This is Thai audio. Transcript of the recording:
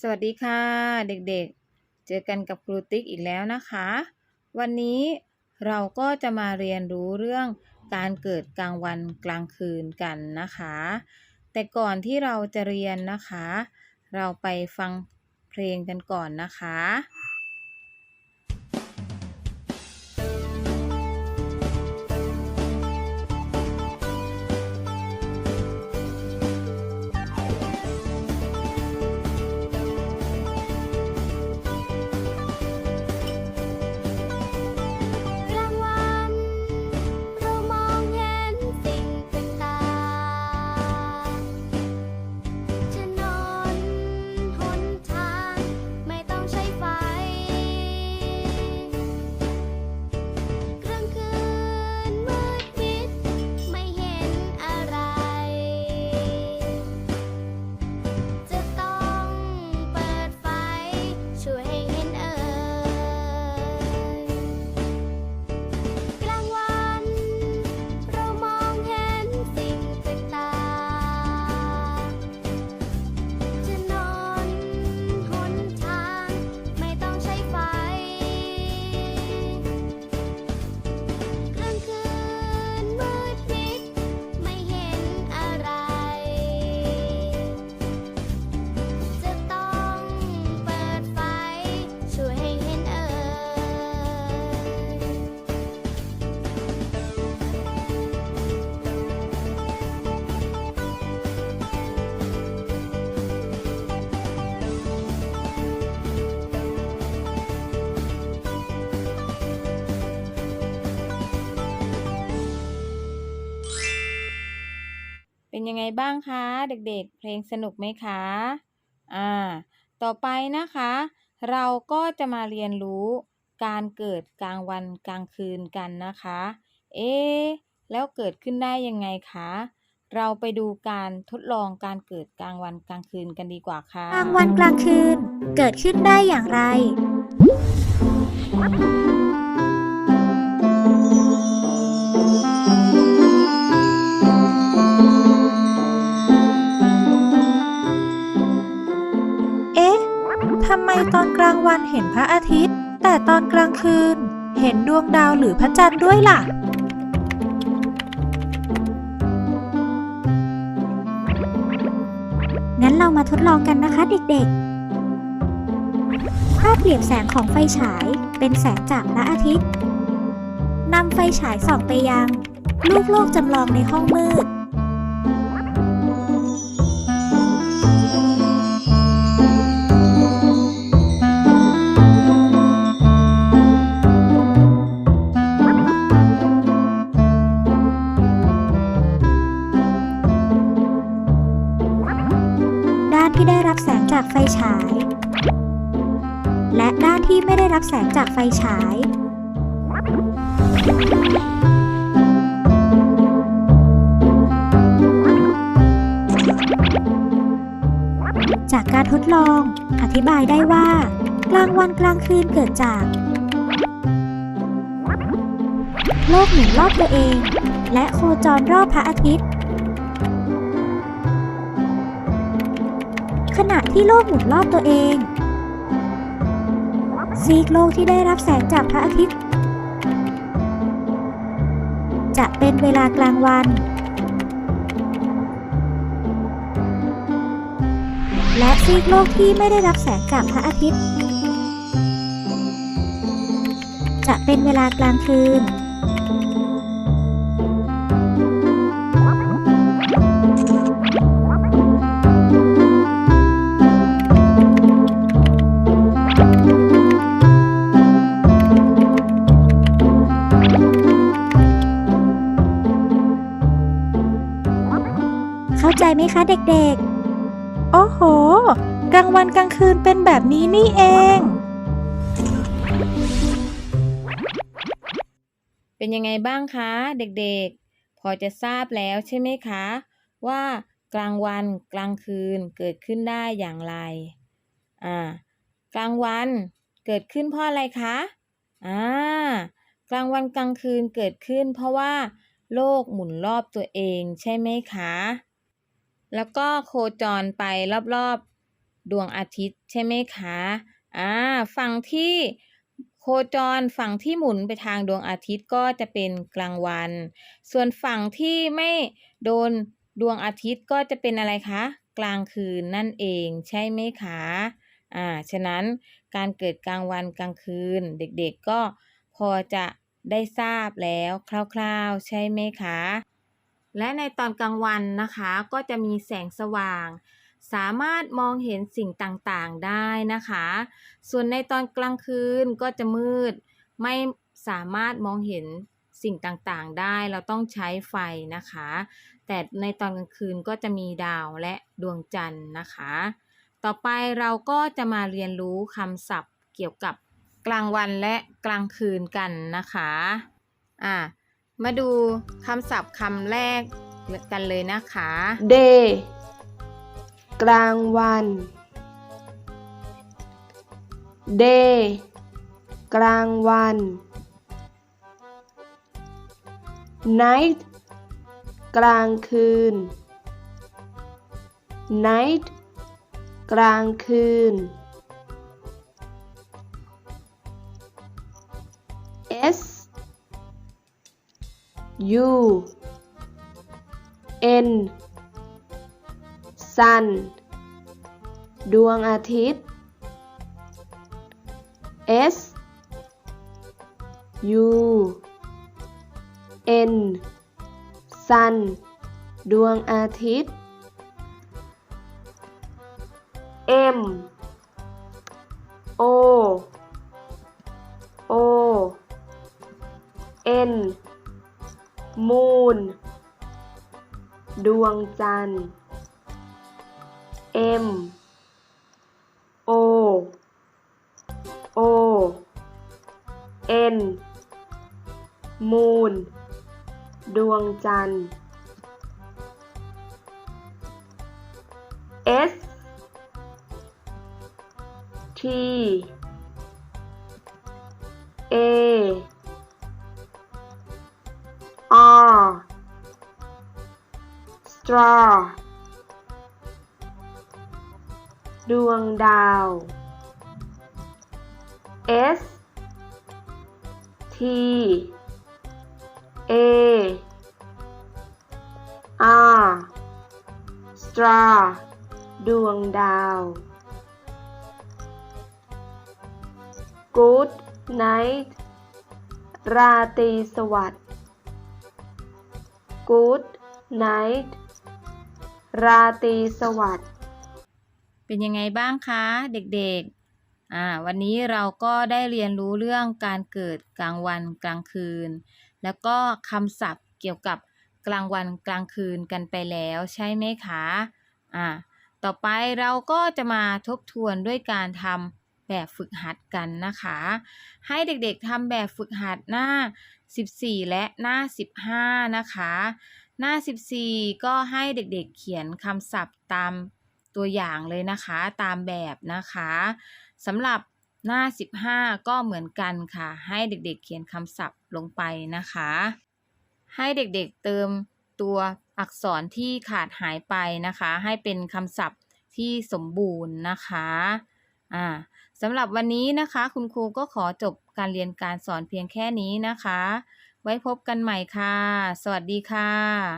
สวัสดีค่ะ เด็กๆ เจอกันกับครูติ๊กอีกแล้วนะคะ วันนี้เราก็จะมาเรียนรู้เรื่องการเกิดกลางวันกลางคืนกันนะคะ แต่ก่อนที่เราจะเรียนนะคะ เราไปฟังเพลงกันก่อนนะคะ ยังไงบ้างคะเด็กๆ เพลงสนุกไหมคะ อ่า ต่อไปนะคะ เราก็จะมาเรียนรู้การเกิดกลางวันกลางคืนกันนะคะ เอ๊แล้วเกิดขึ้นได้ยังไงคะ เราไปดูการทดลองการเกิดกลางวันกลางคืนกันดีกว่าค่ะ กลางวันกลางคืนเกิดขึ้นได้อย่างไรำไมตอนกลางวันเห็นพระอาทิตย์ แต่ตอนกลางคืน เห็นดวงดาวหรือพระจันทร์ด้วยล่ะ งั้นเรามาทดลองกันนะคะเด็กๆถ้าเปรียบแสงของไฟฉายเป็นแสงจากพระอาทิตย์นำไฟฉายส่องไปยัง ลูกโลกจำลองในห้องมืด แสงจากไฟฉาย จากการทดลอง อธิบายได้ว่า กลางวันกลางคืนเกิดจาก โลกหมุนรอบตัวเอง และโคจรรอบพระอาทิตย์ขณะที่โลกหมุนรอบตัวเอง ซีกโลกที่ได้รับแสงจากพระอาทิตย์ จะเป็นเวลากลางวัน และซีกโลกที่ไม่ได้รับแสงจากพระอาทิตย์ จะเป็นเวลากลางคืน ไหมคะเด็กโอ้โห กลางวันกลางคืนเป็นแบบนี้นี่เอง เป็นยังไงบ้างคะเด็กๆ พอจะทราบแล้วใช่ไหมคะ ว่ากลางวันกลางคืนเกิดขึ้นได้อย่างไร อ่า กลางวันเกิดขึ้นเพราะอะไรคะ อ่า กลางวันกลางคืนเกิดขึ้น เพราะว่าโลกหมุนรอบตัวเองใช่ไหมคะ แล้วก็โคจรไปรอบๆดวงอาทิตย์ใช่ไหมคะอ่าฝั่งที่โคจรฝั่งที่หมุนไปทางดวงอาทิตย์ก็จะเป็นกลางวัน ส่วนฝั่งที่ไม่โดนดวงอาทิตย์ก็จะเป็นอะไรคะ กลางคืนนั่นเองใช่ไหมคะอ่าฉะนั้นการเกิดกลางวันกลางคืน เด็กๆก็พอจะได้ทราบแล้วคร่าวๆ ใช่ไหมคะ และในตอนกลางวันนะคะก็จะมีแสงสว่าง สามารถมองเห็นสิ่งต่างๆได้นะคะ ส่วนในตอนกลางคืนก็จะมืด ไม่สามารถมองเห็นสิ่งต่างๆได้เราต้องใช้ไฟนะคะ แต่ในตอนกลางคืนก็จะมีดาวและดวงจันทร์นะคะ ต่อไปเราก็จะมาเรียนรู้คำศัพท์เกี่ยวกับกลางวันและกลางคืนกันนะคะ อะ มาดูคำศัพท์คำแรกกันเลยนะคะ day กลางวัน day กลางวัน night กลางคืน night กลางคืน U N sun ดวงอาทิตย์ S U N sun ดวงอาทิตย์ M O O N มูน ดวงจันทร์ M O O N มูน ดวงจันทร์ S T A straw ดวงดาว S T A R straw ดวงดาว Good night ราตรีสวัสดิ์ Good night ราตรีสวัสดิ์ เป็นยังไงบ้างคะเด็กๆ อ่า วันนี้เราก็ได้เรียนรู้เรื่องการเกิดกลางวันกลางคืน แล้วก็คำศัพท์เกี่ยวกับกลางวันกลางคืนกันไปแล้วใช่ไหมคะ อ่า ต่อไปเราก็จะมาทบทวนด้วยการทำแบบฝึกหัดกันนะคะ ให้เด็กๆทำแบบฝึกหัดหน้า 14 และหน้า 15 นะคะ หน้า 14 ก็ให้เด็กๆเขียนคำศัพท์ตามตัวอย่างเลยนะคะตามแบบนะคะสำหรับหน้า 15 ก็เหมือนกันค่ะ ให้เด็กๆเขียนคำศัพท์ลงไปนะคะ ให้เด็กๆเติมตัวอักษรที่ขาดหายไปนะคะ ให้เป็นคำศัพท์ที่สมบูรณ์นะคะอ่าสำหรับวันนี้นะคะ คุณครูก็ขอจบการเรียนการสอนเพียงแค่นี้นะคะ ไว้พบกันใหม่ค่ะ สวัสดีค่ะ